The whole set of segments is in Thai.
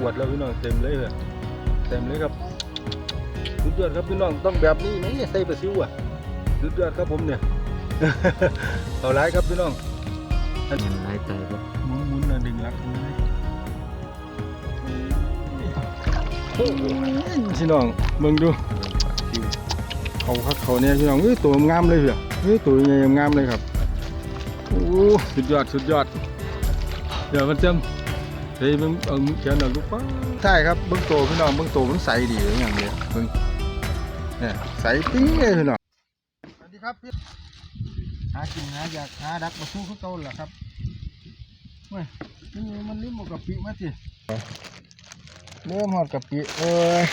ขวดแล้วพี่น้องเต็มเลยเหรอเต็มเลยครับสุดยอดครับพี่น้องต้องแบบนี้นี่ใส่ปลาซิวอะสุดยอดครับผมเนี่ยเอาไรครับพี่น้องเห็นหลายใจบ่หมุนหมุนๆนะดึงรักเลยโอ้โหพี่น้องเบิ่งดูเขาคักเขาเนี่ยพี่น้องเอ้ยตัวงามเลยเหรอเฮ้ยตัวใหญ่งามเลยครับโอ้สุดยอดสุดยอดเดี๋ยวมันจำ เฮ้ยมึงเอามือเขียนหน่อยลูกป้าใช่ครับเบื้องโตพี่น้องเบื้องโตมันใสดีอย่างเดียวเบิ่งเนี่ยใสปิ้งเลยพี่น้องสวัสดีครับพี่หากินหาอยากหาดักมาสู้เขาเก่าแหละครับเว้ยนี่มันลืมเอากะปิมาสิเริ่มหอดกะปิเอ้ย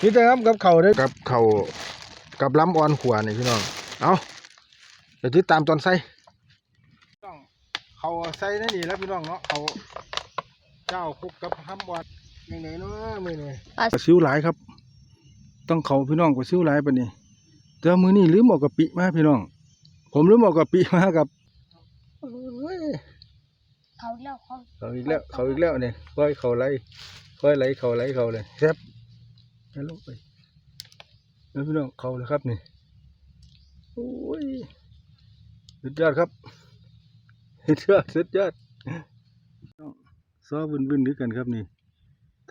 นี่จะครับกับเข่าวเด้อกับเข่าวกับล้ำอ่อนขวานี่พี่น้องเอาเดี๋ยวติดตามตอนใส่ต้อง เขาใส่นั่นนี่แล้วพี่น้องเนาะเขาเจ้าคุกกับห้ำบอดยังไงเนาะมือนี่ปลาซิวหลายครับ ต้องเขาพี่น้องปลาซิวหลายปะนี่แต่ว่ามือนี่ลืมเอากะปิมาพี่น้อง ผมลืมเอากะปิมากับเอ้ยเขาเล่าเขาเขาอีกแล้วเขาอีกแล้วเนี่ยค่อยเขาไหลค่อยไหลเขาไหลเขาเลยแซ่บแล้วลงไปแล้วพี่น้องเขาเลยครับนี่โอ้ยสุดยอดครับ สุดยอดสุดยอดซ้อบึนบึนด้วยกันครับนี่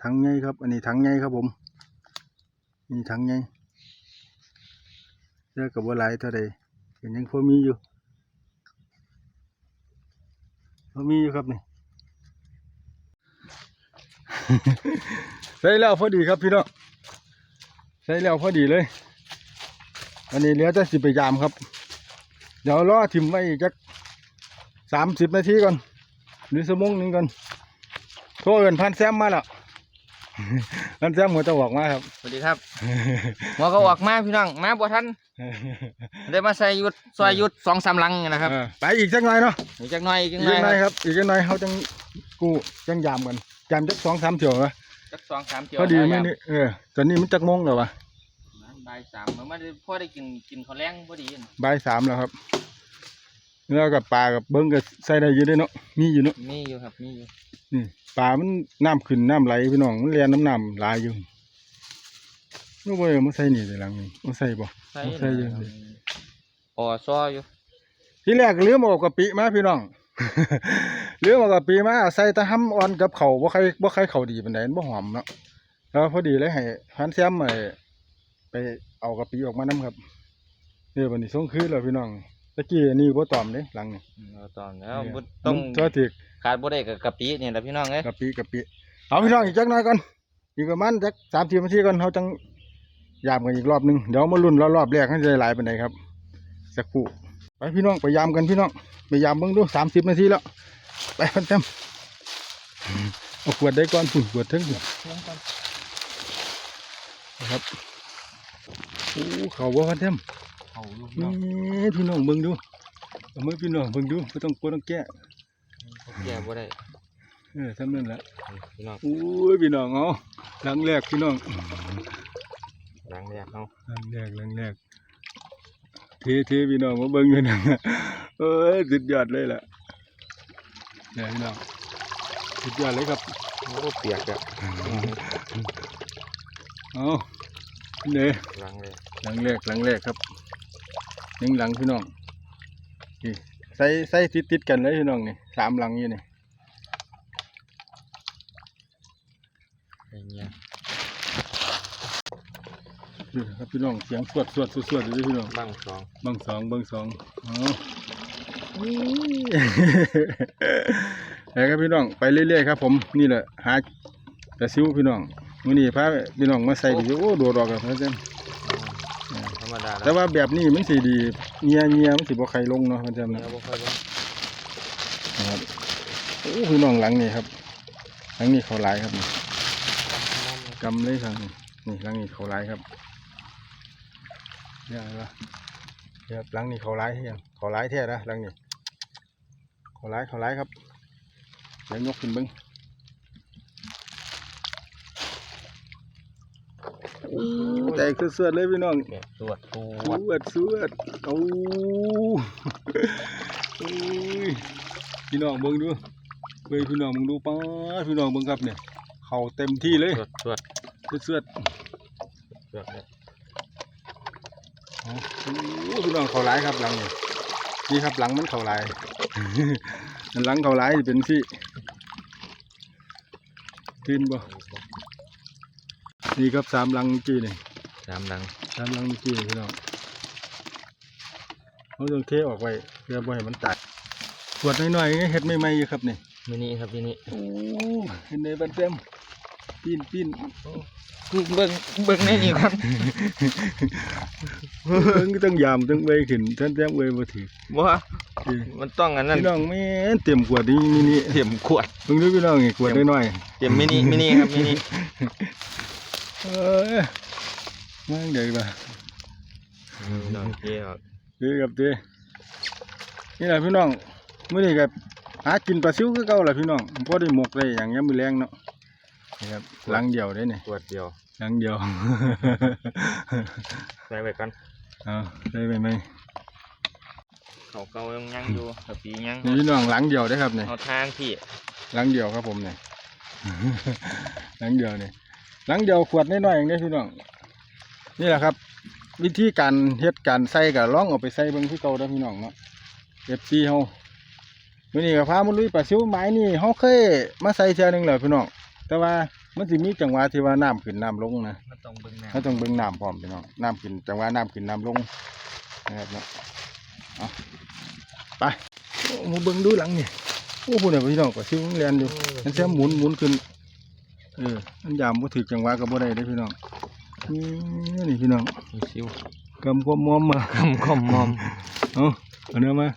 ถังใหญ่ครับ อันนี้ถังใหญ่ครับผมนี่ถังใหญ่เยอะกับว่าหลเท่าใดเห็นยังพอมีอยู่พอมีอยู่ครับนี่ใส่แล้วพอดีครับพี่น้องใส่แล้วพอดีเลย อันนี้เหลือแต่สิบไปยามครับ เดี๋ยวรอทิมไว้จัก สามสิบนาทีก่อน หรือชั่วโมงหนึงก่อนโทรเอินพันแซมมาแล้วพันแซมหัวจะบอกมาครับ สวัสดีครับ หัวก็ออกมาพี่น้องมาบ่ทันได้มาใส่ยุดซอยยุดสองสามลังนี่นะครับเออไปอีกจักหน่อยเนาะอีกจักหน่อยอีกจัอีกกหน่อยจักหน่อยคครับรับ อีกจักหน่อยเขาจังกูจังยามกันยามจักสองสามเที่ยววะจักสองสามเที่ยวพอดีแล้วไหมนี่เออตอนนี้มันจักโมงแล้ววะบ่ายสามมันมาได้พอได้กินกินข้าวแรงพอดีน่ะบ่ายสามแล้วครับ แล้วกับปลากับเบิ้งก็ใส่ได้อยู่เด้วยเนาะมีอยู่เนาะมีอยู่ครับมีอยู่นี่ปลามันน้ำขึ้นน้ำไหลพี่น้องมันเรียนน้ำน้ำหลายอยู่นู่นบ่เอามาใส่นี่เลยหลังนี้มาใส่บ่ใส่ใส่อยู่อ๋อซออยู่ที่แรกลืมเอากะปิมาพี่น้องลืมเอากะปิมาใส่แตะห้ำอ่อนกับเขาวบ่ใครบ่ใครเขาดีปานใดมันบ่หอมเนาะแล้วพอดีเลยให้ฮันแซมไปไปเอากะปิออกมานํครับเดี๋ยววันนี้ส่งคืนแล้วพี่น้อง ตะกี้อันนี้บ่ตอมเด้หลังนี่อืมเอาตอนแล้วบ่ต้องมันตัวถึกขาดบ่ได้กับกะปินี่แหละพี่น้องเอ้ยกะปิกะปิเอาพี่น้องอีกจักหน่อยก่อนอีกประมาณจัก30นาทีก่อนเฮาจังยามกันอีกรอบหนึงเดี๋ยวมาลุ้นรอบๆแรกให้จะได้หลายปานใดครับสักครู่ไปพี่น้องไปยามกันพี่น้องไปยามเบิ่งดู30นาทีแล้วไปพันเต็มเอาขวดได้ก่อนฝุ่นขวดทั้งหมดนะครับโอ้เขาว่าพันเต็ม เอาลูกนี่น้องพี่น้องเบิ่งดูเอามือพี่น้องเบิ่งดูไม่ต้องกลัวต้องแก้แก่บ่ได้เออทำนั่นแหละพี่น้องโอ้ยพี่น้องเอาหลังแรกพี่น้องหลังแรกเอาหลังแรกหลังแรกเทเทพี่น้องมาเบิ่งกันนะเอ้ยสุดยอดเลยล่ะเนี่ยพี่น้องสุดยอดเลยครับโอ้เปียกแล้วเอาเนี่ยหลังแรกหลังแรกหลังแรกครับ หนึ่งหลังพี่น้องนี่ใส่ใส่ติดติดๆกันเลยพี่น้องนี่สามหลังอยู่นี่ไอ้เนี่ยนี่ครับพี่น้องเสียงสวดสวดสวดสวดอยู่เด้อพี่น้องบังสองเบังสองเบังสองอ๋อแล้วครับพี่น้องไปเรื่อยๆครับผมนี่แหละหาแต่ซิวพี่น้องมื้อนี้พาพี่น้องมาใส่ดีโอ้โดดออกกันเพื่อนธ รรมดาแต่ว่าแบบนี้มันสีดีเงียเงียมันสีบ่ใครลงเนาะเพื่อนเนื้นะอบ่ค่อยลงครับโอ้พี่น้องหลังนี่ครับหลังนี้เขาหลายครับนี่กำเลยครับนี่นี่หลังนี้เขาหลายครับเนี่ยละเนี่ยครับหลังนี้เขาหลายเฮียงเขาหลายแท้นะหลังนี้เขาหลายเขาหลายครับเดี๋ยวยกขึ้นเบิ้ง แต่คือเสือดเลยพี่น้องแบบตรวจตรสวจวดสวดเอาโอ้ยพี่น้องเบิ่งดูเว้ยพี่น้องมึงดูป้าดพี่น้องมึงครับเนี่ย เข่าเต็มที่เลยสวดสวดเสื้อดสวดเลยๆอ๋อโอ้พี่น้องเข่าหลายครับหลังนี่นี่ครับหลังมันเข่าหลายอันหลังเข่าหลายจะเป็นที่ขึ้นบ่ นี่ครับสามหลังเมื่อกี้นี่สามหลังสามหลังเมื่อกี้นี่พี่น้องเขาต้องเทออกไว้เพื่อบ่ให้มันตัดขวดน้อยๆเฮ็ดใหม่ๆอยู่ครับนี่มินิครับมินิโอ้เห็นในบันเต็มปีนปีนเบิ่งเบิ่งในนี่ครับเพิ่งต้องยามต้องเวยขึ้นท่านแต้มเวยบ่ถือว่าเออมันต้องอันนั้นพี่น้องแม่นเต็มขวดนี่มินิเต็มขวดเพิ่งดูพี่น้องนี่ขวดน้อยเต็มมินิมินิครับมินิๆ เออมั่งเดี๋ยวบ่น้องเกี่ยวเด้อครับเด้อนี่แหละพี่น้องมื้อนี้ก็หากินปลาซิวคือเก่าล่ะพี่น้องพอได้หมกได้อย่างยามมื้อแลงเนาะนี่ครับหลังเดียวเด้นี่ขวดเดียวหลังเดียวใส่ไว้ก่อนเอาได้ไหมไหมเขาเก่ายังยังอยู่กะปียังนี่พี่น้องหลังเดียวได้อครับนี่เอาทางพี่หลังเดียวครับผมเนี่ยหลังเดียวเนี่ย หลังเดียวขวดน้อยๆอย่างนี้พี่น้องนี่แหละครับ วิธีการเฮ็ดการใส่กับล่องเอาไปใส่เบิ่งที่เก่าเด้อพี่น้องเนาะเอฟซีเฮามื้อนี้ก็พามาลุยปลาซิวไม้นี่เฮาเคยมาใส่เทื่อหนึงแล้วพี่น้องแต่ว่ามันสิมีจังหวะที่ว่าน้ำขึ้นน้ำลงนะมันต้องเบิ่งหน้าเราต้องเบิ่งน้ำพร้อมพี่น้องน้ำขึ้นจังหวะน้ำขึ้นน้ำลงนะครับเนาะเอาไปโอ้มาเบิ่งดูหลังนี่โอ้พุ่นน่ะพี่น้องก็ซิวเรียนอยู่มันแซมหมุนหมุนขึ้น เออมันยามบ่ถือจังหวะก็บ่ได้เด้อพี่น้องนี่นี่พี่น้องมีซิวกำความมอมมาคำคอมมอมเอาเอาเนื้อมา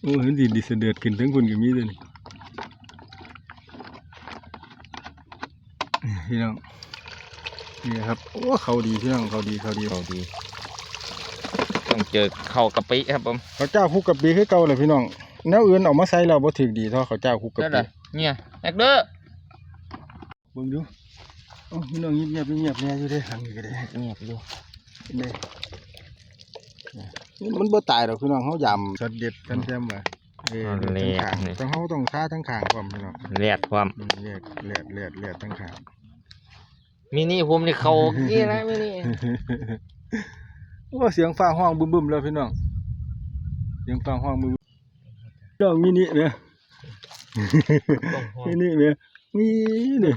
โอ้เห็นดิดิเสด็จขึ้นถึงคนก็มีเลยนี่พี่น้องนี่ครับโอ้เขาดีพี่น้องเขาดีเขาดีเขาดี ต้องเจอเข่ากะปิครับผมเขาเจ้าคุกกับปีคือเก่าเลยพี่น้องแนวอื่นเออกมาใส่แล้วบ่ถึกดีเท่าเขาเจ้าคุกกับนั่นปีแหละเนี่ยแอกเด้อ เบิ่งดูโอ้พี่น้องเงียบๆเงียบๆแน่อยู่เด้หังอยู่ก็ได้เงียบอยู่เด้นี่มันบ่ตายดอกพี่น้องเฮายำสดเด็ดกันแซมว่าเออเลือดทั้งขางต้องเฮาต้องฆ่าทั้งขางพร้อมพี่น้องแลดความอืมเลือดเลือดเลือดเลือดทั้งขางมินิผมนี่เขานี่นะมินิว่าเสียงฟ้าห้องบึ้มๆแล้วพี่น้องเสียงฟ้าห้องบึ้มน้องมินิเนี่ยมินิเนี่ย มีนี่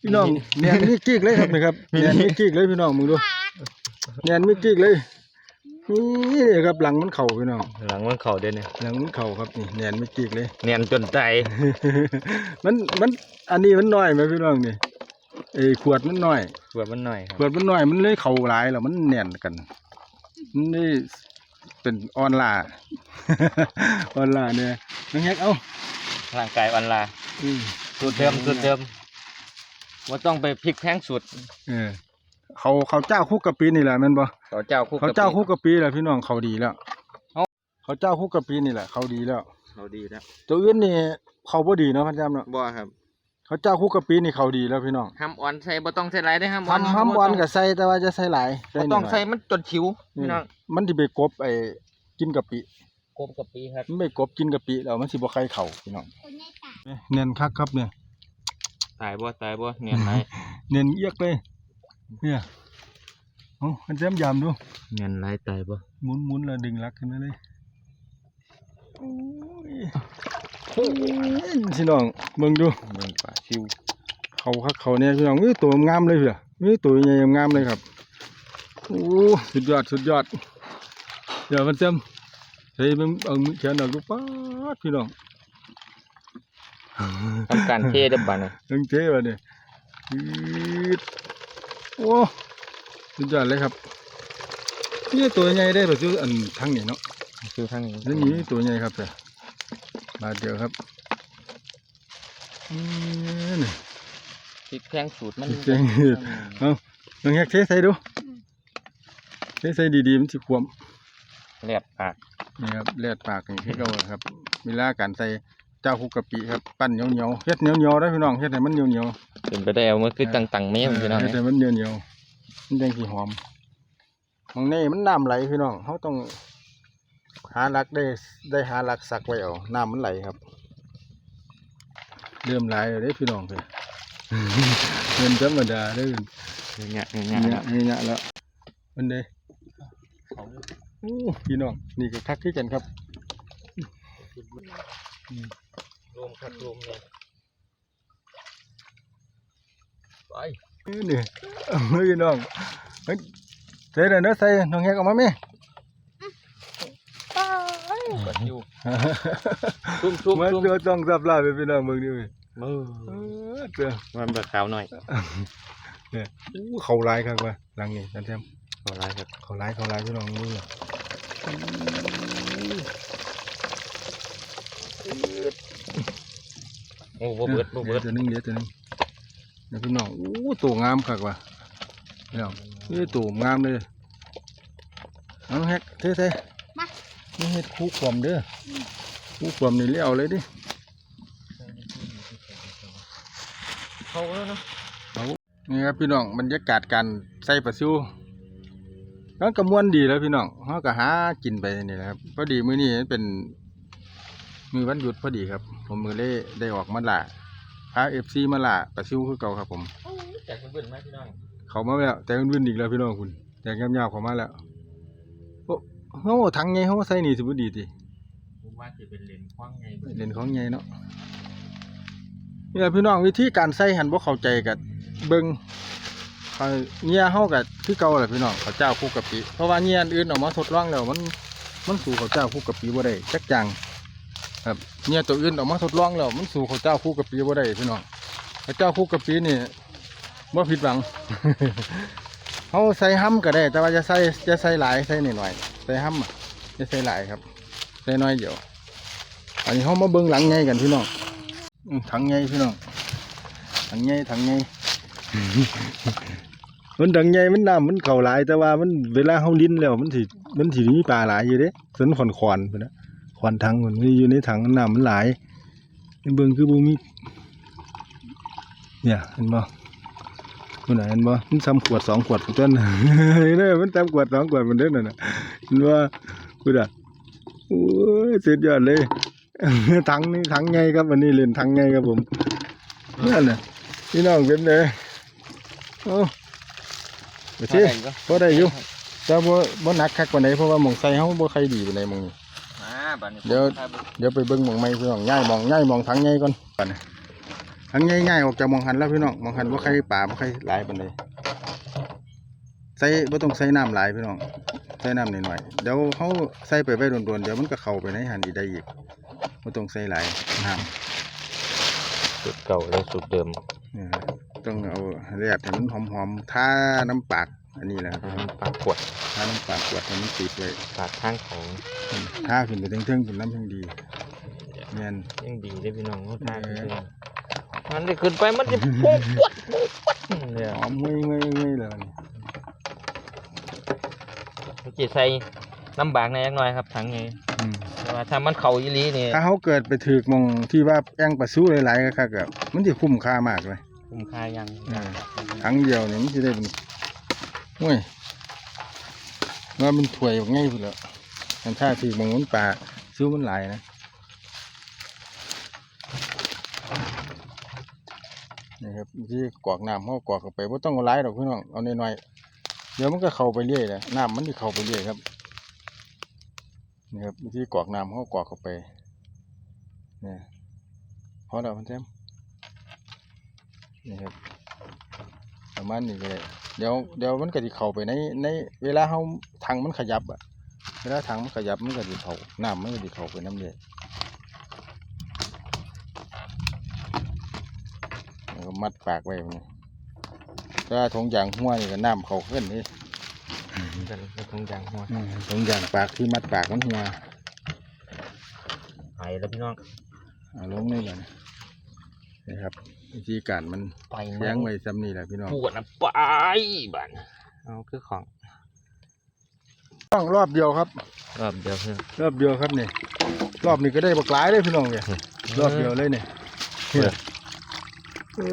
พี่น้องแนนมีกิ๊กเลยครับนะครับแนนมีกิ๊กเลยพี่น้องมึงดูแนนมีกิ๊กเลยนี่ครับหลังมันเข่าพี่น้องหลังมันเข่าเด่นเนี่ยหลังมันเข่าครับนี่แนนมีกิ๊กเลยเนียนจนใจมันมันอันนี้มันน้อยไหมพี่น้องนี่เอ้ยขวดมันน้อยขวดมันหน่อยคขรับวดมันน้อยมันเลยเข่าหลายแล้วมันแน่นกันมันนี่เป็นออนล่าออนล่าเนี่ยน้องแฮกเอ้าร่างกายวันลาอืม สูตรเดิมสูตรเดิมว่าต้องไปพลิกแพงสูตรเออเขาเขาเจ้าคุกกะปินี่แหละแม่นบ่เขาเจ้าคู่เขาเจ้าคุกกะปิแหละพี่น้องเขาดีแล้วเอ้าเขาเจ้าคุกกะปินี่แหละเขาดีแล้วเขาดีแล้วตัวอื่นนี่เขาบ่ดีเนาะพันจำเนาะบ่ครับ เขาเจ้าคุกกะปินี่เขาดีแล้วพี่น้องห้ามอ่อนใส่บ่ต้องใส่หลายได้อห้ามอ่อนทำห้ำวันก็ใส่แต่ว่าจะใส่หลายบ่ต้องนิดหน่ยใส่มันจนฉิวอืพี่มน้องมันสิไปกบไอ้กินกะปิกบกะปิครับมันไปกบกินกะปิแล้วมันสิบ่ใครเข่าพี่น้องคนได้ตา เนียนคักครับเนี่ยตายบ่ตายบ่เนียนไหนเนียนเอียกเลยเนี่ยโอ้มันแซมยามดูเนียนไหนตายบ่หมุนหมุนแล้วดึงลักขึ้นมาเลยโอ้ยโอ้ยพี่น้องเบิ่งดูเบิ่งปลาชิวเขาคักเขาเนี่ยพี่น้องนี่ตัวงามเลยเพี่ยนี่ตัวใหญ่งามเลยครับโอ้สุดยอดสุดยอดเดี๋ยวมันเต็มเฮ้ยมันเอามือแขนออกดูป๊าดพี่น้อง ทำการเทได้อบัดนี้ตั้งเจ๊วะเนี่ยอืดโอ้สุดยอดเลยครับนี่ตัวใหญ่ได้แบบอันทั้งนี้เนาะคือทางนี้นี่นี่ตัวใหญ่ครับแต่บาทเดียวครับอืมนี่พลิกแพงสูตรมันพริกแพงสูตรเอาลองแยกเทใส่ดูเทใส่ดีๆมันสิควมแลดปากนี่ครับเลือดปากนี่คือเก่าครับเวลาการใส่เจ้าคุกกะปิครับปั้นเหนียวเหนียวๆเฮ็ดเหนียวเหนียวๆได้อพี่น้องเฮ็ดให้มันเหนียวเหนียวเป็นไปได้เอามือคือตังๆเมมพี่น้องเฮ็ดเนี่ยให้มันเหนียวเหนียวๆมันจังสิหอมมองนี่มันน้ำไหลพี่น้องเขาต้องหาหลักได้ได้หาหลักสักไว้เอาน้ำมันไหลครับ เริ่มหลายแล้วเด้พี่น้องเพิ่นเงินธรรมดาเด้อเนี่ยเนี่ยเนี่เนี่ยยเนี่ยแล้วมันเด้โอ้พี่น้องนี่ก็คักคือกันครับ รวมครับรวมเนี่ยไปเอ้ยนี่เอามือพี่น้องเฮ้ยใส่เด้อเด้อใส่น้องแฮกออกมาแม่กดอยู่ชุ่มชุ่มมาชุ่มตัวต้องสับลาไปพี่น้องเบิ่งดิเว้ยมือเออเด้อมันแบบขาวหน่อยเนี่ยอู้เขาหลายครับว่าหลังนี้จันแซมขาวไรครับเขาหลายเขาหลายพี่น้องมือ โอ้บ่เบิดบ่เบิดตัวหนึงเดี๋ยวตัวหนึงเดี๋ยวพี่น้องอู้ตัวงามคักว่ะพี่น้องนี่ตัวงามเลยเอาแฮกเท่มาๆนี่เฮ็ดคู่ความเด้อคู่ความนี่เลี้ยวเลยดิเขาแล้วเนาะนี่ครับพี่น้องบรรยากาศการใส่ปลาซิวก็กระมวลดีแล้วพี่น้องเขาก็หากินไปนี่แหละครับพอดีมื้อนี้เป็น มือวันหยุดพอดีครับ ผมมือเล่ได้ออกมาล่าพาเอฟซีมาล่าปลาซิวคือเก่าครับผมจากเพื่อนๆไหมพี่น้องเขามาแล้วแต่มันวิ่นอีกแล้วพี่น้องคุณแต่แก้มยาวเขามาแล้วโอ้โหทั้งไงเขาใส่นี่สิบดีติผมว่าจะเป็นเลนคว้างไงเล่นของไงเนาะนี่แหละพี่น้องวิธีการใส่หันบ่เข้าใจกับเบิ่งเอาเงียเฮากับคือเก่าแหละพี่น้องข้าวเจ้าคลุกกะปิเพราะว่าเงียอันอื่นเออกมาทดลองแล้วมันมันสู่ข้าวเจ้าคลุกกะปิบ่ได้จักจัง ครับเงียตัวอื่นออกมาทดลองแล้วมันสู่ข้าวเจ้าคลุกะปิบ่ได้พี่น้องข้าวเจ้าคลุกะปินี่บ่ผิดหวังเขาใส่ห้ำก็ได้ แต่ว่าจะใส่จะใส่หลายใส่หน่อยใส่ห้ำอะจะใส่หลายครับใส่น้อยเดียวอันนี้เขามาเบิ้งหลังไงกันพี่น้องถังไงพี่น้องถังไงถังไงมันถังไงมันน้ำมันเข่าหลายแต่ว่ามันเวลาเขาลิ้นแล้วมันสิมันสิมีปลาหลายอยู่เด้สนขอนขอนไปนะ ขอนถังมันมีอยู่ในถังน้ำมันหลายในเบิ้งคือบ่มีเนี่ยเห็นบ่มันไหนะเห็นบ่มันซ้ำขวดสองขวดพุ่นต้นเนี่ยมันซ้ำขวดสองขวดมันเด้อนั่นน่ะเห็นว่าพูดอะโอ้ยสุดยอดเลยถังนี่ถังไงครับวันนี้เล่นถังไงครับผมนั่นน่ะพี่น้องเป็นไงโอ้ไปสิพอได้อยู่แต่บ่บ่หนักคักกว่าไหนเพราะว่าหมองใส่เฮาบ่ใครดีปานใดหมองนี้มา บัดนี้เดี๋ยวเดี๋ยวไปเบิ่งหมองใหม่พี่น้องย้ายหมองย้ายหมองถังไงก่อนก่อนนะถังไงย้ายออกจากหมองหันแล้วพี่น้องหมองหันบ่ใครป่าบ่ใครหลายปานใดใส่บ่ต้องใส่น้ำหลายพี่น้องใส่น้ำหน่อยๆเดี๋ยวเฮาใส่ไปไว้โดนๆเดี๋ยวมันก็เข้าไปในหันอีกได้อีกบ่ต้องใส่หลายน้ำสุดเก่าและสุดเดิมนี่ครับต้องเอาเรียดให้มันหอมๆทาน้ำปาก อันนี้แหละครับปากขวดทาน้ำปากขวดให้มันติดไว้ปากข้างของทาขึ้นไปเทิงๆขึ้นน้ำเพียงดีเนียนยังดีได้พี่น้องเขาทานมันได้ขึ้นไปมันจะปุ๊บปุ๊บปุ๊บปุ๊บเนี่ยหอมเงยเงยเงยเลยนี่มันจะใส่น้ำบากในอยจักหน่อยครับถังไงอืมแต่ว่าถ้ามันเข่าอีหลีนี่ถ้าเขาเกิดไปถือกหมองที่ว่าแองปลาซิวหลายๆก็ครับแบบมันจะคุ้มค่ามากเลยคุ้มค่ายังอืมครั้งเดียวเนี่ยมันจะได้เป็น ห้ยว่ามันถวยออกง่ายพุ่นล้วมันถ้าถือมองมันปลาซิวมันหลายนะนี่ครับที่กรอกน้ำเขากรอกเข้าไปว่าต้องเอาหลายดอกพี่น้องเอาน้อยๆเดี๋ยวมันก็เข้าไปเรื่อยแหละน้ำมันจะเข้าไปเรื่อยครับนี่ครับวิธีกรอกน้ำเขากรอกเข้าไปเนี่ยพอแล้วมันแซมนี่ครับ ประมาณนี้ก็ได้เดี๋ยวเดี๋ยวมันก็จะเข้าไปในในเวลาเขาถังมันขยับอะเวลาถังมันขยับมันก็จะเข้าน้ำมันก็จะเข้าไปน้ำเดือดแล้วก็มัดปากไว้มันถ้าถุงยางหัวนี่ก็น้ำเข้าขึ้นนี่กันกระทงยางหัวอืมถุงยางปากที่มัดปากมันหัวหายแล้วพี่น้องเอาลงนี่เลยนะครับ วิธีการมันไปแย้งไว้ซ้ำนี่แหละพี่น้องปวดนะไปบ้านเอาคือของต้องรอบเดียวครับ รอบเดียวเพื่อนรอบเดียวครับนี่รอบนี้ก็ได้บักหลายเลยพี่น้องเนี่ยรอบเดียวเลยเนี่ยเนี่ยเอ้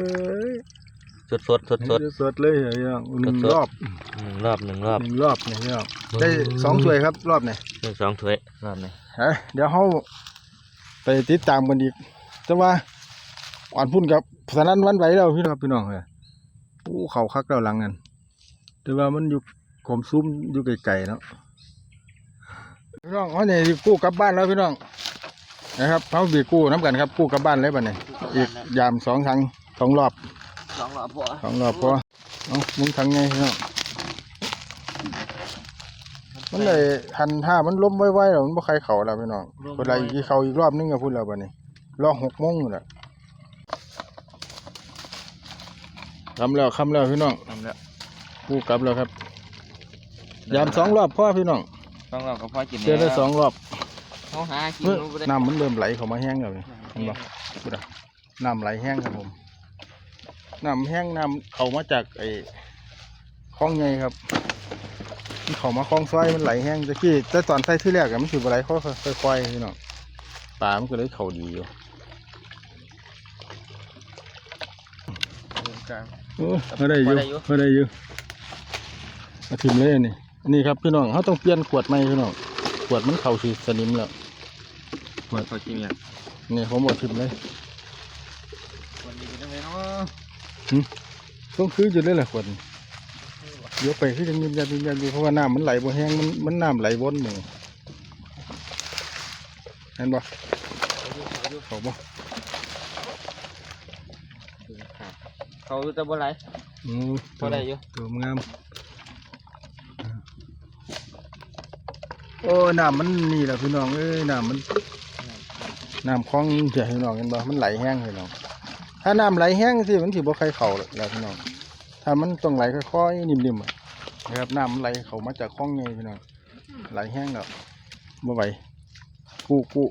ยสดสดสดสดสดเลยพี่น้องหนึ่งสดๆรอบหนึ่งรอบหนึ่งรอบหนึ่งรอบเนี่ยพี่น้องได้สองถ้วยครับ รอบเนี่ยหนึ่งสองถ้วยรอบนี้เฮ้ยเดี๋ยวเขาไปติดตามกันอีกแต่ว่าอ่อนพุ่นกับ สนั้นหวันไหวแล้วพี่น้องพี่น้องเฮ้ยโอ้เขาคักแล้วหลังนั้นแต่ว่ามันอยู่ขมซุ้มอยู่ไกลๆเนาะพี่น้องเขาเนี่ยสิกู้กลับบ้านแล้วพี่น้องนะครับเขาบีกู้น้ำกันครับกู้กลับบ้านเลยบัดนี้อีกยามสองครั้งสองรอบสองหลอดพอสองรอบพอเอามุนทั้งไงพี่น้องมันเลยหันท่ามันล้มไว้ๆแล้วมันบ่ใครเข่าแล้วพี่น้องเวลาอีกเขาอีกรอบนึงก็พูดแล้วบัดนี้รอหกโมงแหละคำแล้วคำแล้วพี่น้องทำแล้วกู้กลับแล้วครับยามสองรอบพ่อพี่น้องสองหลอดก็พอกินเจอได้สองรอบเขาหากินเมื่อรู้บ่ได้น้ำมันเริ่มไหลเข้ามาแห้งแล้วนี่เห็นบ่พูดอะน้ำไหลแห้งครับผมน้ำแห้งน้ำเข้ามาจากไอ้คลองใหญ่ครับมันเข้ามาคลองซอยมันไหลแห้งตะกี้แต่ตอนใส่ที่แรกอะมันสิบ่ไหลค่อยๆค่อยๆพี่น้องปลามันก็เลยเข้าดีอยู่ โอ้เขาได้อยู่เขาได้อยู่มาถิ่มเลยอันนี่ นี่ครับพี่น้องเขาต้องเปลี่ยนขวดใหม่พี่น้อง ขวดมันเข่าสีสนิมแล้วเขากินเนี่ยนี่ผมบอกถิ่มเลยวันนี้เป็นยังไงเนาะต้องคืออยู่เลยแหละขวดนี่เดี๋ยวไปคือจะยิบยับยิบยับอยู่เพราะว่าน้ำมันไหลบ่แห้งมันมันน้ำไหลวนหมู่เห็นบ่เขาบ่ เขาจะบ่ไรอืมพอได้อยู่ตัวงามโอ้น้ำมันนี่แหละพี่น้องเอ้ยน้ำมันน้ำคลองเจะให้น้องกันบ่มันไหลแห้งให้น้องถ้าน้ำไหลแห้งสิมันสิบ่ใครเข่าหรอกแล้วพี่น้องถ้ามันต้องไหลค่อยๆนิ่มๆอะนะครับน้ำมันไหลเข้ามาจากคลองไงพี่น้องไหลแห้งแล้วบ่ไหวกู้กู้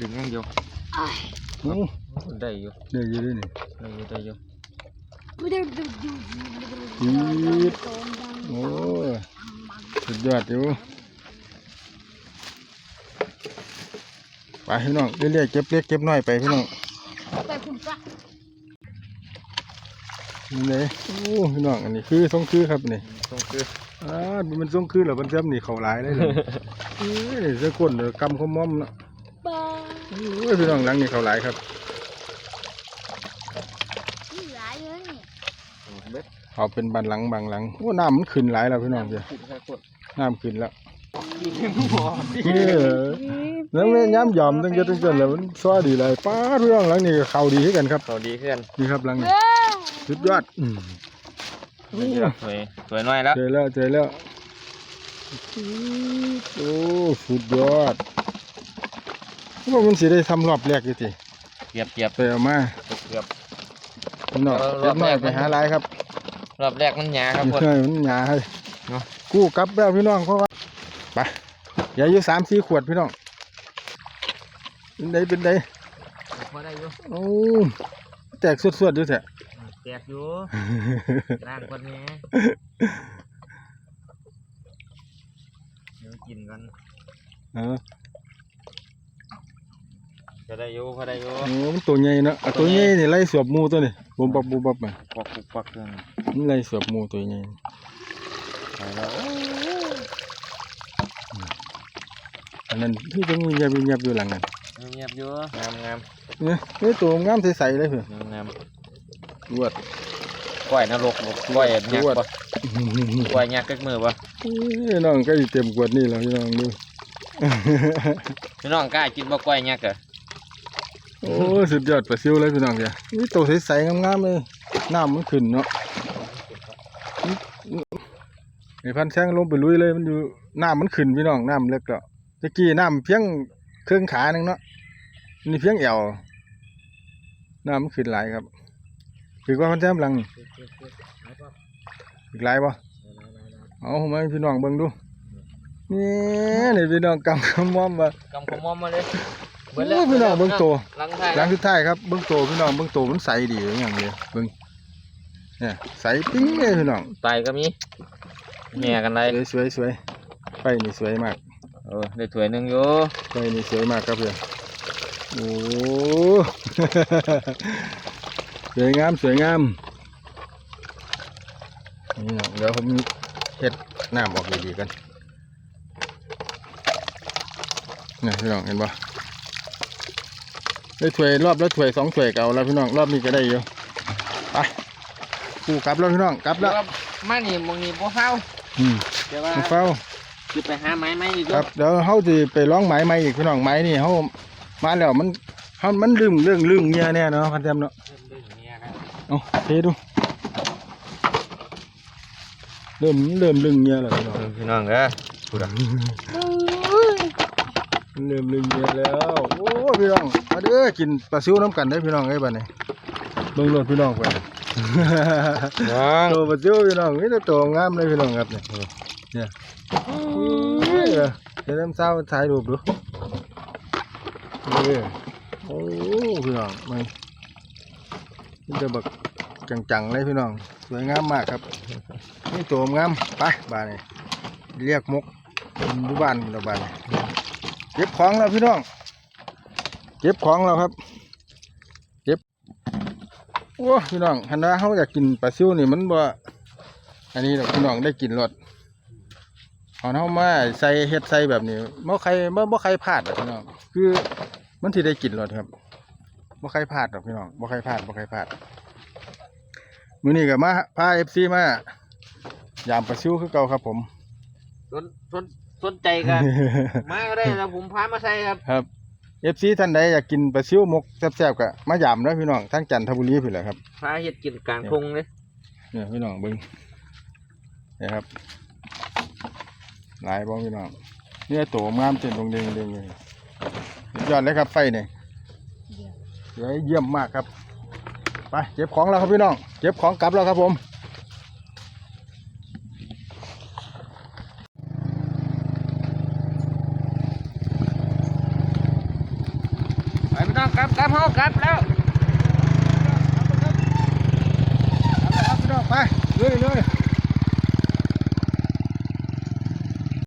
ดึงอย่างเดียวอ้ายอู้ได้อยู่เดี๋ยวอยู่ด้วยนี่ได้อยู่ได้อยู่ ดูดูดูดูจี๊ดโอ้ยสุดยอดอยู่ไปพี่น้องเรื่อยๆเก็บเล็กเก็บน้อยไปพี่น้องไปคุณปะนี่เลยโอ้พี่น้องอันนี้คือทรงคือครับนี่ต้องคืออ่ามันทรงคือเหรอมันแซมนี่เขาหลายเลยเหรอเอ้ยเสื้อก้นเด้อกำเขาม่อมเนาะปะโอ้ยพี่น้องหลังนี่เขาหลายครับ นี่หลายเลยนี่ เบ็ดเอาเป็นบานหลังบางหลังโอ้น้ำมันขึ้นหลายแล้วพี่น้องเจ้ขุดแค่ขวดน้ำขึ้นแล้วกินไม่พอเออแล้วแม่ย้ำยอมตั้งเยอะตั้งเกินแล้วมันซ้อดีเลยป้าดพี่น้องหลังนี่ก็เขาดีให้กันครับเขาดีขึ้นนี่ครับหลังนี่เอ้ยสุดยอดอืมสวยสวยน้อยแล้วเจอแล้วเจอแล้วโอ้สุดยอดว่ามันสิได้ทำรอบแรกอยู่ทีเกียบเกียบไปเอามาเกือบพี่น้องเอารเล็อบกน้แรอยกไปหาหลายครับ รอบแรกมันหยาครับพวดใช่มันหยาให้เนาะ กู้กลับแล้วพี่น้องเพราะว่าไปอย่าอยู่สามสี่ขวดพี่น้องเป็นไดเป็นไดพอได้อยู่โอ้แตกสวดๆด้วยแท้ แตกอยู่ล่างคนนี้เดี๋ยวกินกันเออพอได้อยู่พอได้อยู่โอ้มันตัวใหญ่เนาะอะตัวใหญ่นี่ไล่สวบหมูตัวนี่ บุบบับบุบบับมาปักปุกปักเกินมันไล่สวบหมูตัวใหญ่ไปแล้วอันนั้นที่จะมีเงียบๆเงียบๆอยู่หลังนั้นเงียบอยู่งามงามเนี่ยนี่ตัวงามใสๆเลยเพื่อนงามงามรวดก้อยนรกบ่ก้อยยักษ์รวดปะก้อยยักษ์กึกมือปะเอ้ยน้องก็อีเต็มขวดนี่แล้วพี่น้องดูพี่น้องกล้ากินบ่ก้อยยักษ์เหรอ โอ้สุดยอดปลาซิวเลยพี่น้องจ้ะนี่ตัวใสๆงามๆเลยน้ำมันขึ้นเนาะไอ้พันแซงลงไปลุยเลยมันอยู่น้ำมันขึ้นพี่น้องน้ำเล็กแล้วตะกี้น้ำเพียงเครื่องขาหนึ่งเนาะนี่เพียงแอวน้ำมันขึ้นหลายครับคือว่าพันแซมหลังอีกหลายปะเอามให้พี่น้องเบิ่งดูนี่นี่พี่น้องกำคำมอมว่ากำขมอมมาเลย โอ้พี่น้องเบิ่งโตหลังท้ายหลังสุดท้ายครับเบื้องโตพี่น้องเบื้องโตมันใสดีอย่างเดียวเบื้องเนี่ยใสปิ้งเลยพี่น้องไตก็มีแง่กันได้สวยสวยสวยไฟนี่สวยมากเออได้ถ้วยหนึงอยู่ไฟนี่สวยมากครับเพื่อนโอ้สวยงามสวยงามนี่เนาะเดี๋ยวผมเฮ็ดน้ำออกดีๆกันนี่พี่น้องเห็นปะ ได้ถ้วยรอบแล้วถ้วยสองถ้วยเก่าแล้วพี่น้องรอบนี้ก็ได้อยู่ไปกูกลับแล้วพี่น้องกลับแล้แล้ววมานี่มองนี่บ่เฮาอืมแต่ว่ามาเฝ้าสิไปหาไม้ไม้อีกครับเดี๋ยวเขาจะไปร้องไม้ใหม่อีกพี่น้องไม้นี่เขามาแล้วมันเขามันลืมเรื่องลืมเงี้ยแน่เนาะพันเทมเนาะเอาเทดูเริ่มเริ่มลืมเงี้ยแล้วพี่น้องพี่น้องเด้อ เริ่มลืมเงี้ยแล้ว โอ้พี่น้องมาเด้อกินปลาซิวน้ำกันได้อพี่น้องไอ้บ้านนี้เบิ่งรถพี่น้องไปน้องโตปลาซิวพี่น้องนี่ตัวโตงามเลยพี่น้องครับเนี่ยเนี่ยเออเดี๋ยวน้ำเศร้าถ่ายรูปดูนี่โอ้พี่น้องมันนี่จะแบบจังๆเลยพี่น้อง สวยงามมากครับ นี่ตัวงามไปบ้านนี่เรียกมกดูบ้านเราบ้านนี่ เก็บของแล้วพี่น้อง เก็บของแล้วครับ เก็บ โอ้พี่น้องฮันนะเขาอยากกินปลาซิวนี่มันบ่ อันนี้เราพี่น้องได้กินรสเอาเขามาใส่เฮ็ดใส่แบบนี้บ่อใครบ่บ่อใครพลาดอะพี่น้อง คือมันที่ได้กินรสครับบ่อใครพลาดหรอกพี่น้องบ่อใครพลาดบ่อใครพลาด มือนี้ก็มาพา FC มายามปลาซิวคือเก่าครับผม สนสน สนใจกันมาก็ได้แล้วผมพามาใส่ครับครับ FC ท่านใดอยากกินปลาซิวหมกแซ่บๆก็มายามเด้อพี่น้องทางจันทบุรีพี่แหละครับพาเฮ็ดกินกลางทงเลยเนี่ยพี่น้องเบิ่งนี่ครับหลายบ้องพี่น้องเนี่ยโตงามเต็มตรงเดงเดงเลยสุดยอดเลยครับไฟเนี่ยสวยเยี่ยมมากครับไปเก็บของแล้วครับพี่น้องเก็บของกลับแล้วครับผม